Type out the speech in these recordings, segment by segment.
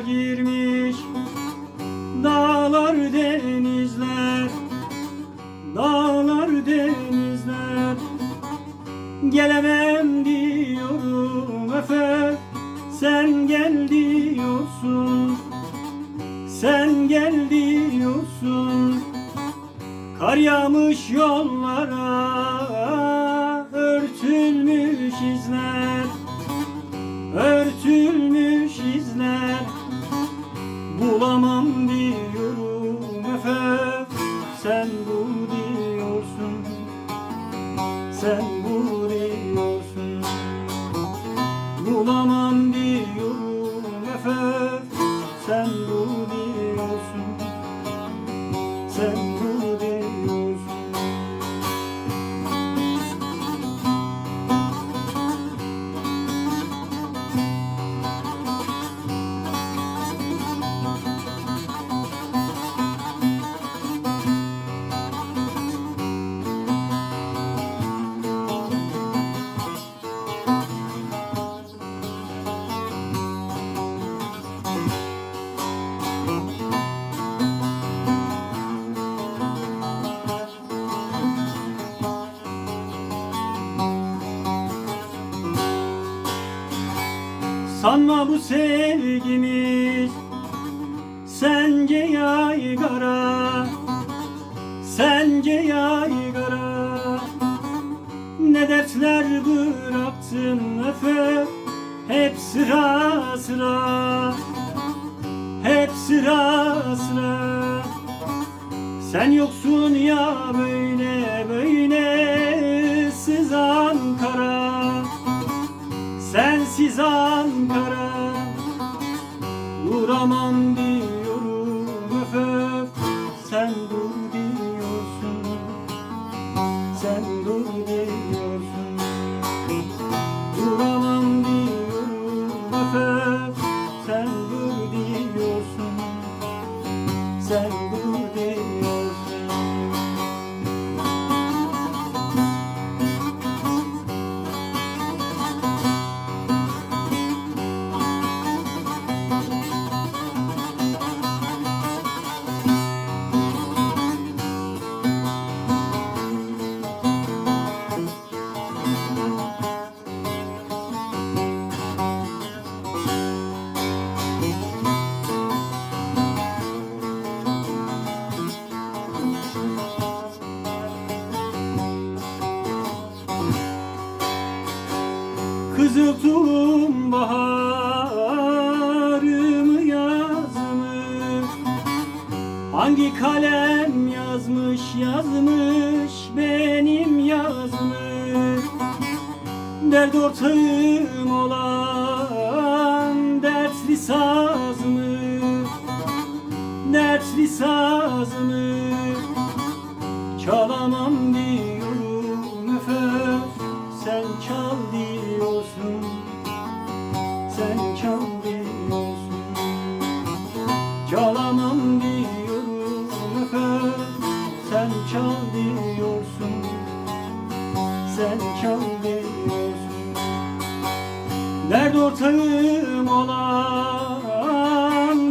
girmiş. Dağlar denizler Dağlar denizler. Gelemem diyorum efe Sen gel diyorsun. Sen gel diyorsun. Kar yağmış yollara Örtülmüş izler. Örtülmüş izler. Bulamam diyorum öfe Sen bu diyorsun. Sen bu diyorsun. Bulamam diyorum öfe Sen bu diyorsun Sanma bu sevgimiz. Sence yaygara. Sence yaygara. Ne dertler bıraktın öfe? Hep sıra sıra. Hep sıra sıra. Sen yoksun ya böyle böyle. Sızan kara Sensiz Ankara Duramam diyorum öf. Sen dur Tulum baharımı yazmış. Hangi kalem yazmış yazmış benim yazmış. Dert ortağım olan dertli sazmış. Dertli sazmış. Çalamam diyorum Dert ortağım olan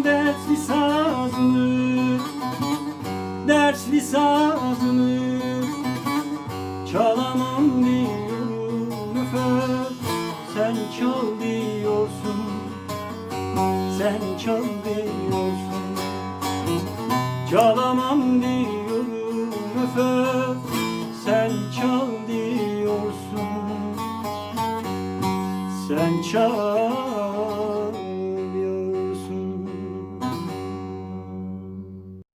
dertli sazmış Dertli sazmış Çalamam diyorum. Öfer Sen çal diyorsun Sen çal diyorsun. Çalamam diyorum. Öfer Adventure.